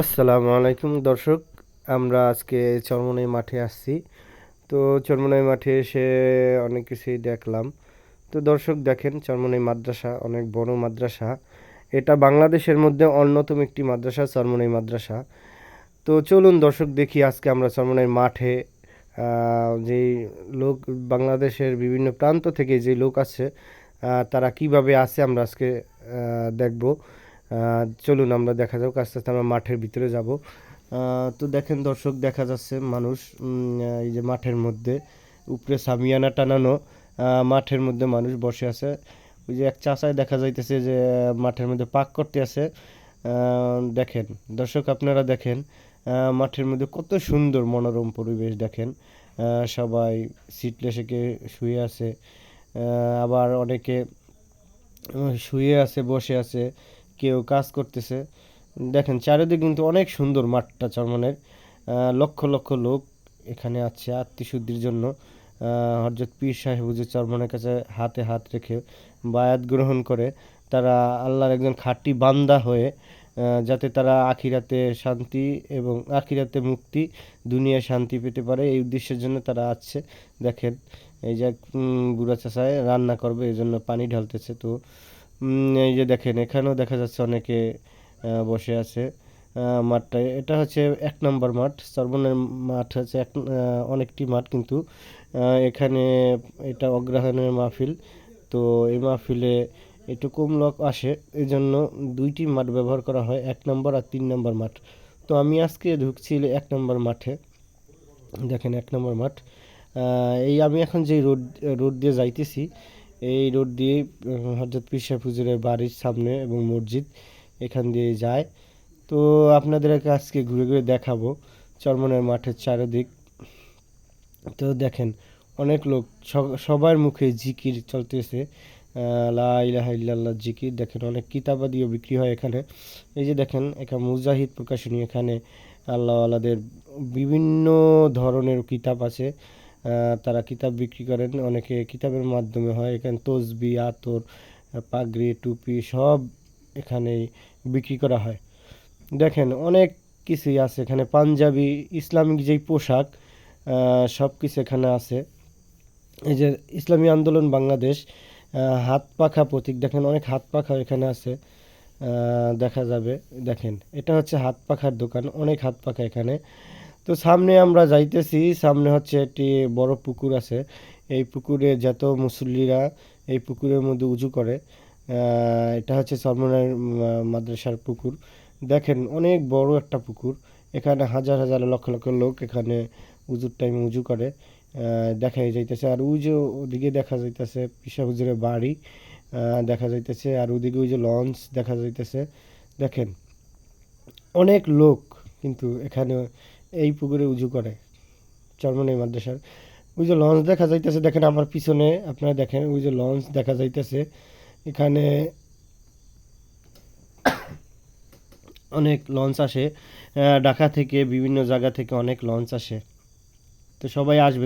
আসসালামু আলাইকুম দর্শক, আমরা আজকে চরমনাই মাঠে আসছি। তো চরমনাই মাঠে এসে অনেক কিছুই দেখলাম। তো দর্শক দেখেন, চরমনাই মাদ্রাসা অনেক বড় মাদ্রাসা। এটা বাংলাদেশের মধ্যে অন্যতম একটি মাদ্রাসা, চরমনাই মাদ্রাসা। তো চলুন দর্শক দেখি আজকে আমরা চরমনাই মাঠে যেই লোক, বাংলাদেশের বিভিন্ন প্রান্ত থেকে যে লোক আছে তারা কীভাবে আছে আমরা আজকে দেখব। চলুন আমরা দেখা যাক, আস্তে আস্তে আমরা মাঠের ভিতরে যাব। তো দেখেন দর্শক, দেখা যাচ্ছে মানুষ এই যে মাঠের মধ্যে, উপরে সামিয়ানা টানানো মাঠের মধ্যে মানুষ বসে আছে। ওই যে এক চাচায় দেখা যাইতেছে যে মাঠের মধ্যে পাক করতে আছে। দেখেন, দর্শক আপনারা দেখেন মাঠের মধ্যে কত সুন্দর মনোরম পরিবেশ দেখেন। সবাই সবাই সিটলেসে শুয়ে আছে। আবার অনেকে শুয়ে আছে, বসে আছে। কেউ কাজ করতেছে। দেখেন, চারিদিকে কিন্তু অনেক সুন্দর মাঠটা, চরমনের। লক্ষ লক্ষ লোক এখানে আছে আত্মীশুদ্ধির জন্য। হযরত পীর সাহেব হুজুর চরমনের কাছে হাতে হাত রেখে বায়াত গ্রহণ করে। তারা আল্লাহর একজন খাঁটি বান্দা হয়ে যাতে তারা আখিরাতে শান্তি এবং আখিরাতে মুক্তি, দুনিয়ায় শান্তি পেতে পারে, এই উদ্দেশ্যের জন্য তারা আসছে দেখেন, এই যে বুড়া চাচায় রান্না করবে এই জন্য পানি ঢালতেছে। তো এই যে দেখেন এখানেও দেখা যাচ্ছে অনেকে বসে আছে আহ, মাঠটায়। এটা হচ্ছে এক নম্বর মাঠ সর্বনের মাঠ হচ্ছে এক অনেকটি মাঠ কিন্তু এখানে এটা অগ্রহায়ণের মাহফিল। তো এই মাহফিলে একটু কম লোক আসে এই জন্য দুইটি মাঠ ব্যবহার করা হয় এক নম্বর আর তিন নম্বর মাঠ। তো আমি আজকে ঢুকছি এক নম্বর মাঠে। দেখেন এক নম্বর মাঠ। এই আমি এখন যে রোড রোড দিয়ে যাইতেছি এই রোড দিয়ে হজরত পীর সাহেব হুজুরের বাড়ির সামনে এবং মসজিদ এখান দিয়ে যায়। তো আপনাদেরকে আজকে ঘুরে ঘুরে দেখাবো চরমনের মাঠের চারিদিক। তো দেখেন অনেক লোক সবার মুখে জিকির চলতেছে। আহ, লা ইলাহা জিকির। দেখেন অনেক কিতাবাদিও বিক্রি হয় এখানে। এই যে দেখেন এখানে মুজাহিদ প্রকাশনী এখানে আল্লাহ আল্লাদের বিভিন্ন ধরনের কিতাব আছে। তারা কিতাব বিক্রি করেন, অনেকে কিতাবের মাধ্যমে হয়। এখানে তসবি, আতর, পাগড়ি, টুপি সব এখানে বিক্রি করা হয়। দেখেন, অনেক কিছুই আছে এখানে। পাঞ্জাবি, ইসলামিক যেই পোশাক সব কিছু এখানে আছে। এই যে ইসলামী আন্দোলন বাংলাদেশ হাত পাখা প্রতীক। দেখেন, অনেক হাত পাখা এখানে আছে। দেখা যাবে। দেখেন, এটা হচ্ছে হাত পাখার দোকান। অনেক হাত পাখা এখানে। তো সামনে আমরা যাইতেছি, সামনে হচ্ছে একটি বড় পুকুর আছে। এই পুকুরে যত মুসল্লিরা এই পুকুরের মধ্যে উজু করে এটা হচ্ছে সলমনের মাদ্রাসার পুকুর। দেখেন, অনেক বড় একটা পুকুর। এখানে হাজার হাজার লক্ষ লক্ষ লোক এখানে উজুর টাইমে উজু করে দেখা যাইতেছে। আর ওই যে ওদিকে দেখা যাইতেছে, পিসা হুজুরের বাড়ি দেখা যাইতেছে। আর ওদিকে ওই যে লঞ্চ দেখা যাইতেছে। দেখেন, অনেক লোক কিন্তু এখানে এই পুকুরে উজু করে, চরমনাই মাদ্রাসার। ওই যে লঞ্চ দেখা যাইতেছে, দেখেন আমার পিছনে, আপনারা দেখেন, ওই যে লঞ্চ দেখা যাইতেছে। এখানে অনেক লঞ্চ আসে। ঢাকা থেকে বিভিন্ন জায়গা থেকে অনেক লঞ্চ আসে। তো সবাই আসবে।